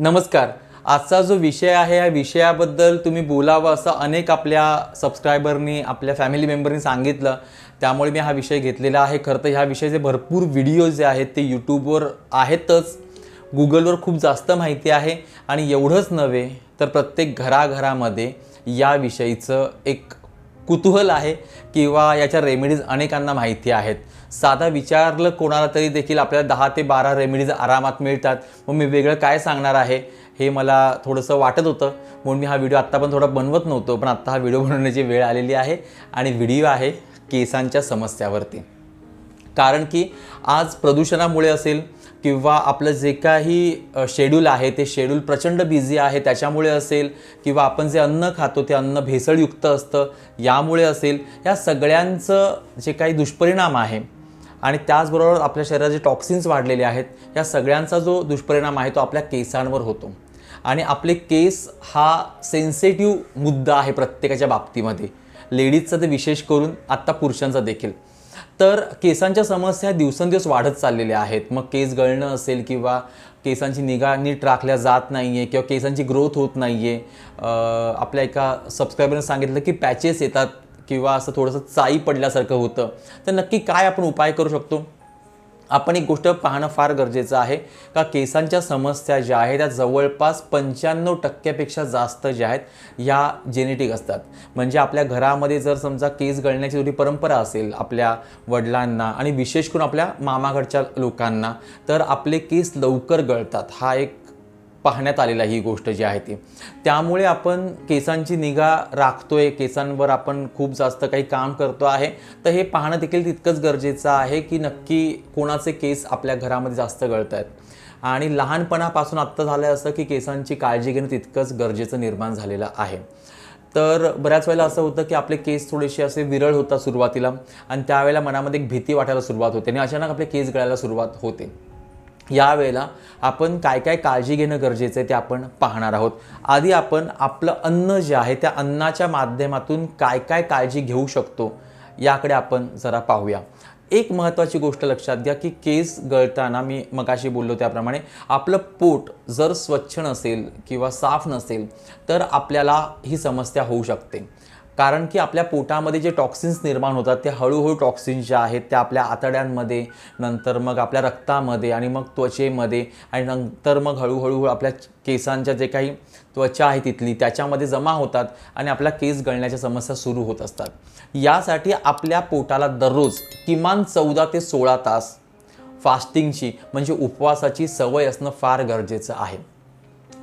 नमस्कार. आजचा जो विषय आहे या विषयाबद्दल तुम्ही बोलावं असं अनेक आपल्या सबस्क्रायबरनी आपल्या फॅमिली मेंबरनी सांगितलं. त्यामुळे मी हा विषय घेतलेला आहे. खरं तर ह्या विषयाचे भरपूर व्हिडिओज जे आहेत ते यूट्यूबवर आहेतच. गुगलवर खूप जास्त माहिती आहे. आणि एवढंच नव्हे तर प्रत्येक घराघरामध्ये याविषयीचं एक कुतूहल आहे किंवा याच्या रेमेडीज अनेकांना माहिती आहेत. साधा विचारलं कोणाला तरी देखील आपल्याला दहा ते बारा रेमेडीज आरामात मिळतात. मग मी वेगळं काय सांगणार आहे हे मला थोडंसं वाटत होतं. म्हणून मी हा व्हिडिओ आत्ता पण थोडा बनवत नव्हतो पण आत्ता हा व्हिडिओ बनवण्याची वेळ आलेली आहे आणि व्हिडिओ आहे केसांच्या समस्यावरती. कारण की आज प्रदूषणामुळे असेल किंवा आपलं जे काही शेड्यूल आहे ते शेड्यूल प्रचंड बिझी आहे त्याच्यामुळे असेल किंवा आपण जे अन्न खातो ते अन्न भेसळयुक्त असतं यामुळे असेल या सगळ्यांचं जे काही दुष्परिणाम आहे आणि त्याचबरोबर आपल्या शरीरात जे टॉक्सिन्स वाढलेले आहेत या सगळ्यांचा जो दुष्परिणाम आहे तो आपल्या केसांवर होतो. आणि आपले केस हा सेन्सिटिव्ह मुद्दा आहे प्रत्येकाच्या बाबतीमध्ये. लेडीजचा ते विशेष करून आत्ता पुरुषांचा देखील. तर केसांच्या समस्या दिवसेंदिवस वाढत चाललेल्या आहेत. मग केस गळणं असेल किंवा केसांची निगा नीट राखल्या जात नाही आहे किंवा केसांची ग्रोथ होत नाही आहे आपल्या एका सबस्क्रायबरने सांगितलं की पॅचेस येतात. किंवा असं थोडंसं चाई पडल्यासारखं होतं तर नक्की काय आपण उपाय करू शकतो? आपण एक गोष्ट पाहणं फार गरजेचं आहे का केसांच्या समस्या ज्या आहेत त्या जवळपास पंच्याण्णव टक्क्यापेक्षा जास्त ज्या आहेत ह्या जेनेटिक असतात. म्हणजे आपल्या घरामध्ये जर समजा केस गळण्याची थोडी परंपरा असेल आपल्या वडिलांना आणि विशेष करून आपल्या मामाकडच्या लोकांना तर आपले केस लवकर गळतात. हा एक पाहण्यात आलेला ही गोष्ट जी आहे ती. त्यामुळे आपण केसांची निगा राखतोय केसांवर आपण खूप जास्त काही काम करतो आहे. तर हे पाहणं देखील तितकंच गरजेचं आहे की नक्की कोणाचे केस आपल्या घरामध्ये जास्त गळत आहेत आणि लहानपणापासून आत्ता झालं असं की केसांची काळजी घेणं तितकंच गरजेचं निर्माण झालेलं आहे. तर बऱ्याच वेळेला असं होतं की आपले केस थोडेसे असे विरळ होतात सुरुवातीला आणि त्यावेळेला मनामध्ये एक भीती वाटायला सुरुवात होते आणि अचानक आपले केस गळायला सुरुवात होते. यावेळेला आपण काय काय काळजी घेणं गरजेचं आहे ते आपण पाहणार आहोत. आधी आपण आपलं अन्न जे आहे त्या अन्नाच्या माध्यमातून काय काय काळजी घेऊ शकतो याकडे आपण जरा पाहूया. एक महत्त्वाची गोष्ट लक्षात घ्या की केस गळताना मी मगाशी बोललो त्याप्रमाणे आपलं पोट जर स्वच्छ नसेल किंवा साफ नसेल तर आपल्याला ही समस्या होऊ शकते. कारण की आपल्या पोटामध्ये जे टॉक्सिन्स निर्माण होतात ते हळूहळू टॉक्सिन्स जे आहेत ते आपल्या आतड्यांमध्ये नंतर मग आपल्या रक्तामध्ये आणि मग त्वचेमध्ये आणि नंतर मग हळूहळू आपल्या केसांच्या जे काही त्वचा आहे तिथली त्याच्यामध्ये जमा होतात आणि आपल्या केस गळण्याच्या समस्या सुरू होत असतात. यासाठी आपल्या पोटाला दररोज किमान चौदा ते सोळा तास फास्टिंगची म्हणजे उपवासाची सवय असणं फार गरजेचं आहे.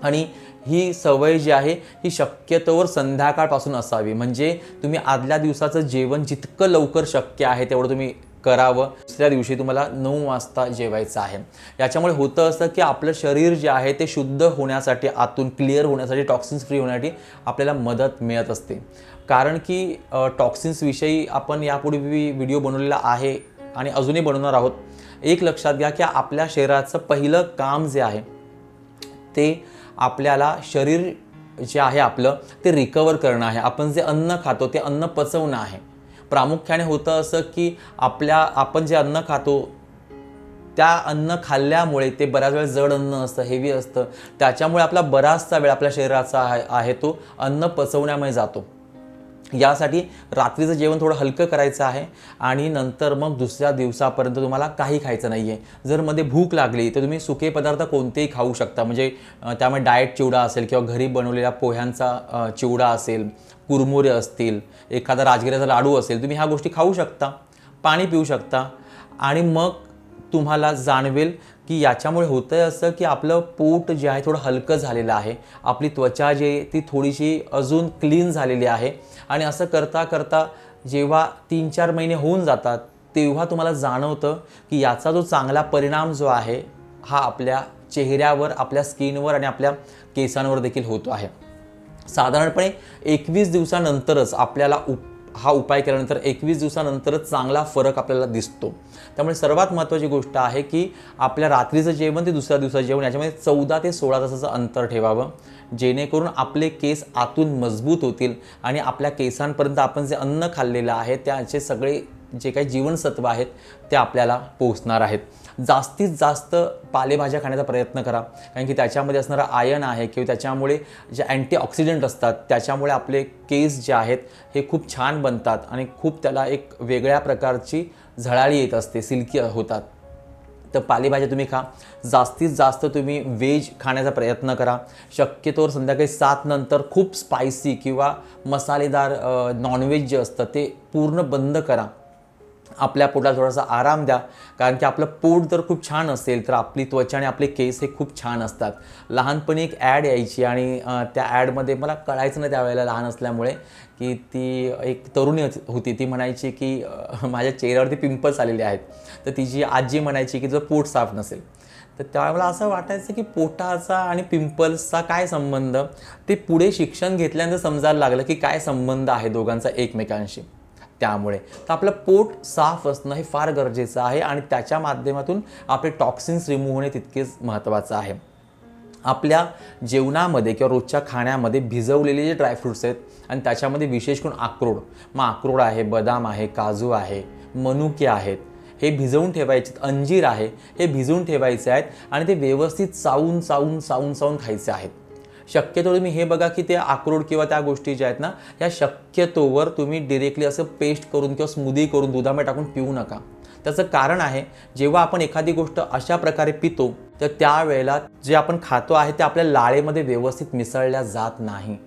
आणि ही सवय जी आहे ही शक्यतोवर संध्याकाळपासून असावी. म्हणजे तुम्ही आदल्या दिवसाचं जेवण जितकं लवकर शक्य आहे तेवढं तुम्ही करावं. दुसऱ्या दिवशी तुम्हाला नऊ वाजता जेवायचं आहे. याच्यामुळे होतं असं की आपलं शरीर जे आहे ते शुद्ध होण्यासाठी आतून क्लिअर होण्यासाठी टॉक्सिन्स फ्री होण्यासाठी आपल्याला मदत मिळत असते. कारण की टॉक्सिन्सविषयी आपण यापूर्वी व्हिडिओ बनवलेला आहे आणि अजूनही बनवणार आहोत. एक लक्षात घ्या की आपल्या शरीराचं पहिलं काम जे आहे ते आपल्याला शरीर जे आहे आपलं ते रिकवर करणं आहे. आपण जे अन्न खातो ते अन्न पचवणं आहे. प्रामुख्याने होतं असं की आपल्या आपण जे अन्न खातो त्या अन्न खाल्ल्यामुळे ते बऱ्याच वेळ जड अन्न असतं हेवी असतं. त्याच्यामुळे आपला बराचसा वेळ आपल्या शरीराचा आहे आहे तो अन्न पचवण्यामुळे जातो. यासाठी रात्रीचं जेवण थोडं हलकं करायचं आहे आणि नंतर मग दुसऱ्या दिवसापर्यंत तुम्हाला काही खायचं नाही आहे जर मध्ये भूक लागली तर तुम्ही सुके पदार्थ कोणतेही खाऊ शकता. म्हणजे त्यामुळे डाएट चिवडा असेल किंवा घरी बनवलेल्या पोह्यांचा चिवडा असेल कुरमुरे असतील एखादा राजगिऱ्याचा लाडू असेल तुम्ही ह्या गोष्टी खाऊ शकता पाणी पिऊ शकता आणि मग तुम्हाला जाणवेल की याच्यामुळे होतं आहे असं की आपलं पोट जे आहे थोडं हलकं झालेलं आहे. आपली त्वचा जी आहे ती थोडीशी अजून क्लीन झालेली आहे. आणि असं करता करता जेव्हा तीन चार महिने होऊन जातात तेव्हा तुम्हाला जाणवतं की याचा जो चांगला परिणाम जो आहे हा आपल्या चेहऱ्यावर आपल्या स्किनवर आणि आपल्या केसांवर देखील होतो आहे. साधारणपणे एकवीस दिवसानंतरच आपल्याला उप हा उपाय केल्यानंतर एकवीस दिवसानंतरच चांगला फरक आपल्याला दिसतो. त्यामुळे सर्वात महत्त्वाची गोष्ट आहे की आपल्या रात्रीचं जेवण ते दुसऱ्या दिवसाचं जेवण याच्यामध्ये चौदा ते सोळा तासाचं अंतर ठेवावं. जेणेकरून आपले केस आतून मजबूत होतील आणि आपल्या केसांपर्यंत आपण जे अन्न खाल्लेलं आहे त्याचे सगळे जे काही जीवनसत्व आहेत ते आपल्याला पोहोचणार आहेत. जास्तीत जास्त पालेभाज्या खाण्याचा प्रयत्न करा. कारण की त्याच्यामध्ये असणारं आयन आहे किंवा त्याच्यामुळे जे अँटीऑक्सिडंट असतात त्याच्यामुळे आपले केस जे आहेत हे खूप छान बनतात आणि खूप त्याला एक वेगळ्या प्रकारची झळाळी येत असते सिल्की होतात. तर पालेभाज्या तुम्ही खा. जास्तीत जास्त तुम्ही व्हेज खाण्याचा प्रयत्न करा. शक्यतोवर संध्याकाळी सात नंतर खूप स्पायसी किंवा मसालेदार नॉनव्हेज जे असतं ते पूर्ण बंद करा. आपल्या पोटाला थोडासा आराम द्या. कारण की आपलं पोट जर खूप छान असेल तर आपली त्वचा आणि आपले केस हे खूप छान असतात. लहानपणी एक ॲड यायची आणि त्या ॲडमध्ये मला कळायचं नाही त्यावेळेला लहान असल्यामुळे की ती एक तरुणी होती- ती म्हणायची की माझ्या चेहऱ्यावरती पिंपल्स आलेले आहेत. तर तिची आजी म्हणायची की जर पोट साफ नसेल. तर त्यावेळेला असं वाटायचं की पोटाचा आणि पिंपल्सचा काय संबंध? ते पुढे शिक्षण घेतल्यानंतर समजायला लागलं की काय संबंध आहे दोघांचा एकमेकांशी? त्यामुळे. तर आपलं पोट साफ असणं हे फार गरजेचं आहे आणि त्याच्या माध्यमातून आपले टॉक्सिन्स रिमूव्ह होणे तितकेच महत्त्वाचं आहे. आपल्या जेवणामध्ये किंवा रोजच्या खाण्यामध्ये भिजवलेले जे ड्रायफ्रुट्स आहेत आणि त्याच्यामध्ये विशेष करून अक्रोड मग अक्रोड आहे बदाम आहे काजू आहे मनुके आहेत हे भिजवून ठेवायचे अंजीर आहे हे भिजवून ठेवायचे आहेत आणि ते व्यवस्थित चावून चावून चावून चावून खायचे आहेत. शक्यतो तुम्ही हे बघा की ते अक्रोड किंवा त्या गोष्टी ज्या आहेत ना या शक्यतोवर तुम्ही डिरेक्टली असं पेस्ट करून किंवा स्मूदी करून दुधामध्ये टाकून पिऊ नका. त्याचं कारण आहे जेव्हा आपण एखादी गोष्ट अशा प्रकारे पितो तर त्यावेळेला जे आपण खातो आहे ते आपल्या लाळेमध्ये व्यवस्थित मिसळल्या जात नाही.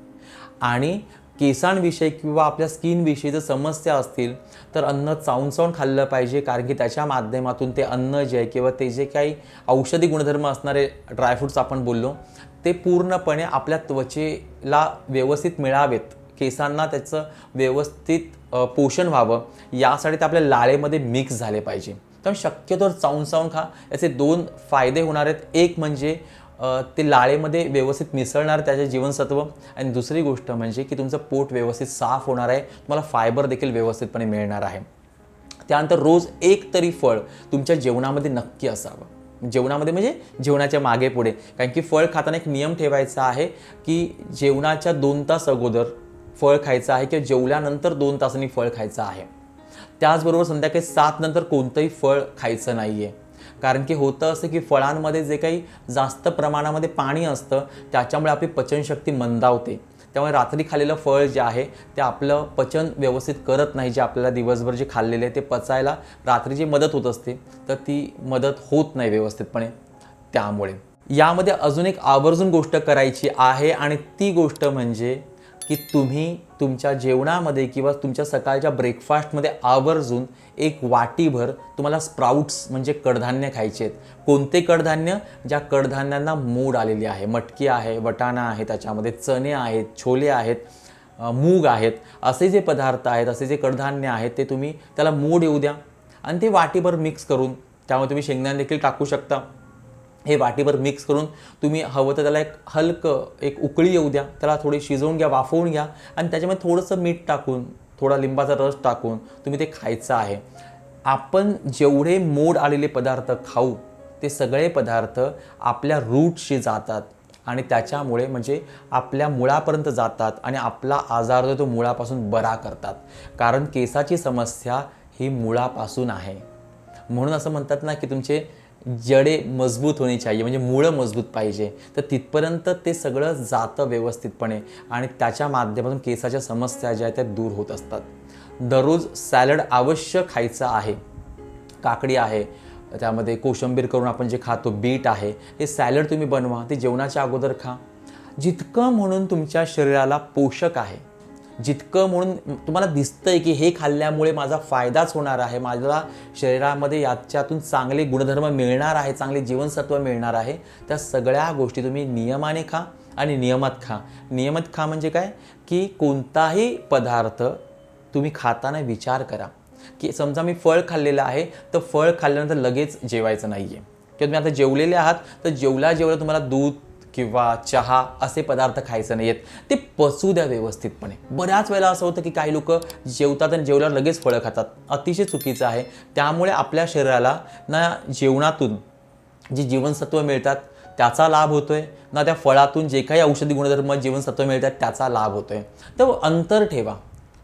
आणि केसांविषयी किंवा आपल्या स्किनविषयी जर समस्या असतील तर अन्न चावून चावून खाल्लं पाहिजे कारण की त्याच्या माध्यमातून ते अन्न जे आहे किंवा ते जे काही औषधी गुणधर्म असणारे ड्रायफ्रुट्स आपण बोललो ते पूर्णपणे आपल्या त्वचेला व्यवस्थित मिळावेत. केसांना त्याचं व्यवस्थित पोषण व्हावं यासाठी ते आपल्या लाळेमध्ये मिक्स झाले पाहिजे. त्यामुळे शक्यतो चावून चावून खा. याचे दोन फायदे होणार आहेत. एक म्हणजे ते लाळेमध्ये व्यवस्थित मिसळणार त्याचे जीवनसत्व. आणि दुसरी गोष्ट म्हणजे की तुमचं पोट व्यवस्थित साफ होणार आहे. तुम्हाला फायबर देखील व्यवस्थितपणे मिळणार आहे. त्यानंतर रोज एक तरी फळ तुमच्या जेवणामध्ये नक्की असावं. जेवणामध्ये म्हणजे जेवणाच्या मागे पुढे. कारण की फळ खाताना एक नियम ठेवायचा आहे की जेवणाच्या दोन तास अगोदर फळ खायचं आहे किंवा जेवल्यानंतर दोन तासांनी फळ खायचं आहे. त्याचबरोबर संध्याकाळी सात नंतर कोणतंही फळ खायचं नाही आहे कारण की होतं असं की फळांमध्ये जे काही जास्त प्रमाणामध्ये पाणी असतं त्याच्यामुळे आपली पचनशक्ती मंदावते. त्यामुळे रात्री खाल्लेलं फळ जे आहे ते आपलं पचन व्यवस्थित करत नाही जे आपल्याला दिवसभर जे खाल्लेले आहे ते पचायला रात्री जी मदत होत असते तर ती मदत होत नाही व्यवस्थितपणे त्यामुळे. यामध्ये अजून एक आवर्जून गोष्ट करायची आहे आणि ती गोष्ट म्हणजे की तुम्ही तुमच्या जेवणामध्ये किंवा तुमच्या सकाळच्या ब्रेकफास्टमध्ये आवर्जून एक वाटीभर तुम्हाला स्प्राउट्स म्हणजे कडधान्य खायचे आहेत. कोणते कडधान्य? ज्या कडधान्यांना मूड आलेली आहे. मटकी आहे वटाणा आहे त्याच्यामध्ये चणे आहेत छोले आहेत मूग आहेत. असे जे पदार्थ आहेत असे जे कडधान्य आहेत ते तुम्ही त्याला मूड येऊ द्या आणि ते वाटीभर मिक्स करून त्यामध्ये तुम्ही शेंगदाणे देखील टाकू शकता. हे वाटीभर मिक्स करून तुम्ही हवं तर त्याला एक हलकं एक उकळी येऊ द्या. त्याला थोडी शिजवून घ्या वाफवून घ्या. आणि त्याच्यामध्ये थोडंसं मीठ टाकून थोडा लिंबाचा रस टाकून तुम्ही ते खायचं आहे. आपण जेवढे मोड आलेले पदार्थ खाऊ ते सगळे पदार्थ आपल्या रूटशी जातात. आणि त्याच्यामुळे म्हणजे आपल्या मुळापर्यंत जातात आणि आपला आजार जो तो मुळापासून बरा करतात. कारण केसाची समस्या ही मुळापासून आहे. म्हणून असं म्हणतात ना की तुमचे जडे मजबूत होणे चाहिए म्हणजे मुळं मजबूत पाहिजे. तर तिथपर्यंत ते सगळं जातं व्यवस्थितपणे आणि त्याच्या माध्यमातून केसाच्या समस्या ज्या आहेत त्या दूर होत असतात. दररोज सॅलड अवश्य खायचं आहे. काकडी आहे त्यामध्ये कोशंबीर करून आपण जे खातो बीट आहे हे सॅलड तुम्ही बनवा ते जेवणाच्या अगोदर खा. जितकं म्हणून तुमच्या शरीराला पोषक आहे जितकं म्हणून तुम्हाला दिसतंय की हे खाल्ल्यामुळे माझा फायदाच होणार आहे माझ्या शरीरामध्ये याच्यातून चांगले गुणधर्म मिळणार आहे चांगले जीवनसत्व मिळणार आहे त्या सगळ्या गोष्टी तुम्ही नियमाने खा आणि नियमात खा. नियमित खा म्हणजे काय? की कोणताही पदार्थ तुम्ही खाताना विचार करा. की समजा मी फळ खाल्लेलं आहे तर फळ खाल्ल्यानंतर लगेच जेवायचं नाही आहे किंवा तुम्ही आता जेवलेले आहात तर जेवला जेवला तुम्हाला दूध किंवा चहा असे पदार्थ खायचं नाही आहेत ते पचू द्या व्यवस्थितपणे. बऱ्याच वेळेला असं होतं की काही लोक जेवतात आणि जेवल्यावर लगेच फळं खातात. अतिशय चुकीचं आहे. त्यामुळे आपल्या शरीराला ना जेवणातून जी जीवनसत्व मिळतात त्याचा लाभ होतो आहे ना त्या फळातून जे काही औषधी गुणधर्म जीवनसत्व मिळतात त्याचा लाभ होतो आहे तर अंतर ठेवा.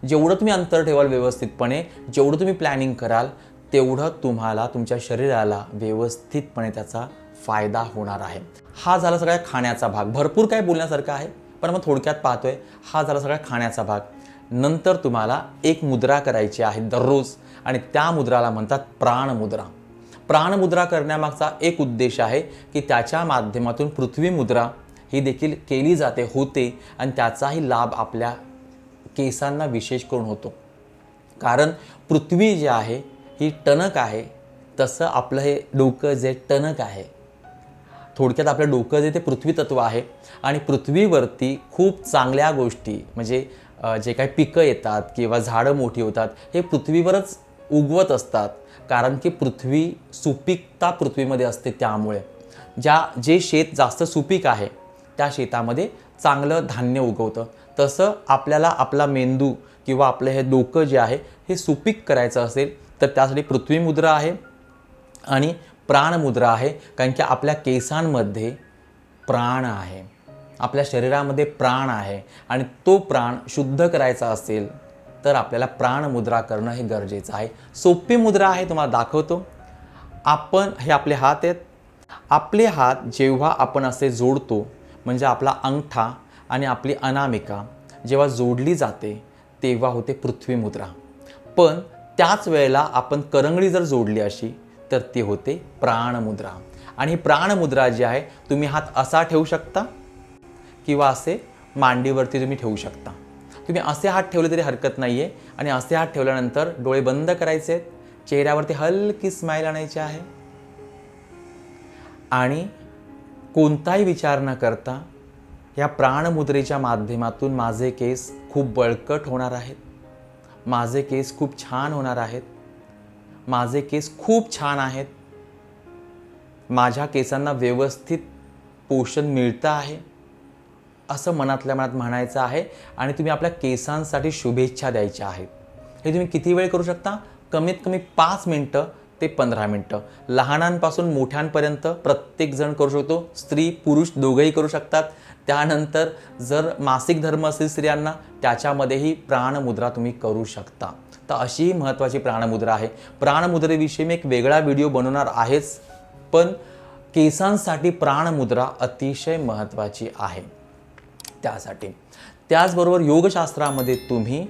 जेवढं तुम्ही अंतर ठेवाल व्यवस्थितपणे जेवढं तुम्ही प्लॅनिंग कराल तेवढं तुम्हाला तुमच्या शरीराला व्यवस्थितपणे त्याचा फायदा होणार आहे. हा झाला सगळ्या खाण्याचा भाग. भरपूर काय बोलण्यासारखं आहे पण मग थोडक्यात पाहतोय हा झाला सगळा खाण्याचा भाग. नंतर तुम्हाला एक मुद्रा करायची आहे दररोज आणि त्या मुद्राला म्हणतात प्राणमुद्रा. प्राणमुद्रा करण्यामागचा एक उद्देश आहे की त्याच्या माध्यमातून पृथ्वी मुद्रा ही देखील केली जाते होते आणि त्याचाही लाभ आपल्या केसांना विशेष करून होतो. कारण पृथ्वी जी आहे ही टणक आहे तसं आपलं हे डोकं जे टणक आहे थोडक्यात आपलं डोकं जे ते पृथ्वी तत्व आहे आणि पृथ्वीवरती खूप चांगल्या गोष्टी म्हणजे जे काही पिकं येतात किंवा झाडं मोठी होतात हे पृथ्वीवरच उगवत असतात. कारण की पृथ्वी सुपीकता पृथ्वीमध्ये असते त्यामुळे. ज्या जे शेत जास्त सुपीक आहे त्या शेतामध्ये चांगलं धान्य उगवतं. तसं आपल्याला आपला मेंदू किंवा आपलं हे डोकं जे आहे हे सुपीक करायचं असेल तर त्यासाठी पृथ्वी मुद्रा आहे आणि प्राणमुद्रा आहे कारण की आपल्या केसांमध्ये प्राण आहे. आपल्या शरीरामध्ये प्राण आहे आणि तो प्राण शुद्ध करायचा असेल तर आपल्याला प्राणमुद्रा करणं हे गरजेचं आहे. सोपी मुद्रा आहे तुम्हाला दाखवतो. आपण हे आपले हात आहेत. आपले हात जेव्हा आपण असे जोडतो म्हणजे आपला अंगठा आणि आपली अनामिका जेव्हा जोडली जाते तेव्हा होते पृथ्वी मुद्रा. पण त्याच वेळेला आपण करंगळी जर जोडली अशी तर ती होते प्राणमुद्रा. आणि ही प्राणमुद्रा जी आहे तुम्ही हात असा ठेवू शकता किंवा असे मांडीवरती तुम्ही ठेवू शकता. तुम्ही असे हात ठेवले तरी हरकत नाही आहे आणि असे हात ठेवल्यानंतर डोळे बंद करायचे आहेत. चेहऱ्यावरती हलकी स्माईल आणायची आहे. आणि कोणताही विचार न करता या प्राणमुद्रेच्या माध्यमातून माझे केस खूप बळकट होणार आहेत. माझे केस खूप छान होणार आहेत. माझे केस खूप छान आहेत. माझ्या केसांना व्यवस्थित पोषण मिळतं आहे. असं मनातल्या मनात म्हणायचं आहे आणि तुम्ही आपल्या केसांसाठी शुभेच्छा द्यायच्या आहेत. हे तुम्ही किती वेळ करू शकता? कमीत कमी पाच मिनटं ते पंधरा मिनटं. लहानांपासून मोठ्यांपर्यंत प्रत्येकजण करू शकतो. स्त्री पुरुष दोघंही करू शकतात. त्यानंतर जर मासिक धर्म असेल स्त्रियांना त्याच्यामध्येही प्राणमुद्रा तुम्ही करू शकता. तर अशीही महत्त्वाची प्राणमुद्रा आहे. प्राणमुद्रेविषयी मी एक वेगळा व्हिडिओ बनवणार आहेच पण केसांसाठी प्राणमुद्रा अतिशय महत्त्वाची आहे. त्यासाठी. त्याचबरोबर योगशास्त्रामध्ये तुम्ही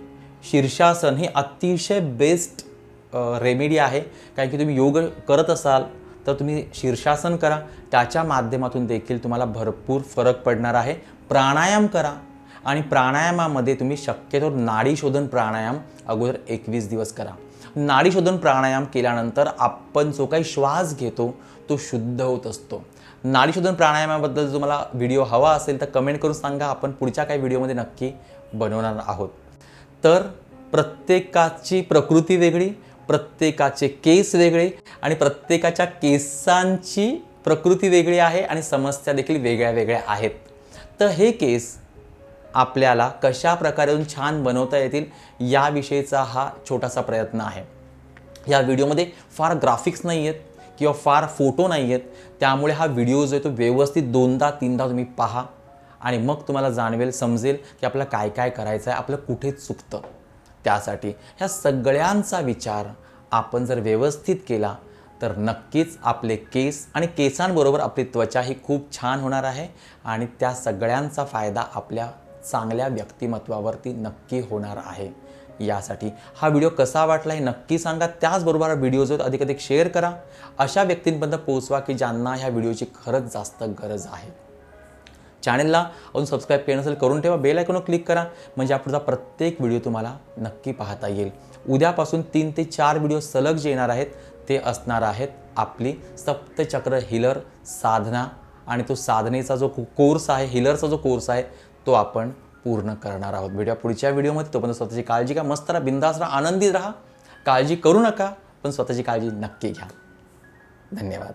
शीर्षासन ही अतिशय बेस्ट रेमेडी आहे. कारण की तुम्ही योग करत असाल तर तुम्ही शीर्षासन करा. त्याच्या माध्यमातून देखील तुम्हाला भरपूर फरक पडणार आहे. प्राणायाम करा. आणि प्राणायामामध्ये तुम्ही शक्यतो नाडीशोधन प्राणायाम अगोदर एकवीस दिवस करा. नाडीशोधन प्राणायाम केल्यानंतर आपण जो काही श्वास घेतो तो शुद्ध होत असतो. नाडीशोधन प्राणायामाबद्दल जो मला व्हिडिओ हवा असेल तर कमेंट करून सांगा. आपण पुढच्या काही व्हिडिओमध्ये नक्की बनवणार आहोत. तर प्रत्येकाची प्रकृती वेगळी प्रत्येकाचे केस वेगळे आणि प्रत्येकाच्या केसांची प्रकृती वेगळी आहे आणि समस्या देखील वेगळ्या वेगळ्या आहेत. तर हे केस आपल्याला कशा प्रकारे छान बनवता येतील याविषयीचा हा छोटासा प्रयत्न आहे. या व्हिडिओमध्ये फार ग्राफिक्स नाही आहेत किंवा फार फोटो नाही आहेत त्यामुळे हा व्हिडिओ जो आहे तो व्यवस्थित दोनदा तीनदा तुम्ही पहा आणि मग तुम्हाला जाणवेल समजेल की आपलं काय काय करायचं आहे आपलं कुठे चुकतं. त्यासाठी ह्या सगळ्यांचा विचार आपण जर व्यवस्थित केला तर नक्कीच आपले केस आणि केसांबरोबर आपली त्वचा ही खूप छान होणार आहे आणि त्या सगळ्यांचा फायदा आपल्या चांगल्या व्यक्तिमत्वावरती नक्की होणार आहे. यासाठी हा व्हिडिओ कसा वाटला हे नक्की सांगा. त्याचबरोबर हा व्हिडिओ जो अधिक अधिक शेअर करा. अशा व्यक्तींपर्यंत पोहोचवा की ज्यांना ह्या व्हिडिओची खरंच जास्त गरज आहे. चॅनलला अजून सबस्क्राईब केलं नसेल करून ठेवा. बेल आयकॉनवर क्लिक करा. म्हणजे आपला प्रत्येक व्हिडिओ तुम्हाला नक्की पाहता येईल. उद्यापासून तीन ते चार व्हिडिओ सलग जे येणार आहेत ते असणार आहेत आपली सप्तचक्र हिलर साधना. आणि तो साधनेचा जो कोर्स आहे हिलरचा जो कोर्स आहे तो आपण पूर्ण करणार आहोत. भेटूया पुढच्या व्हिडिओमध्ये. तोपर्यंत स्वतःची काळजी घ्या. मस्त राहा. बिंदास राहा. आनंदी राहा. काळजी करू नका पण स्वतःची काळजी नक्की घ्या. धन्यवाद.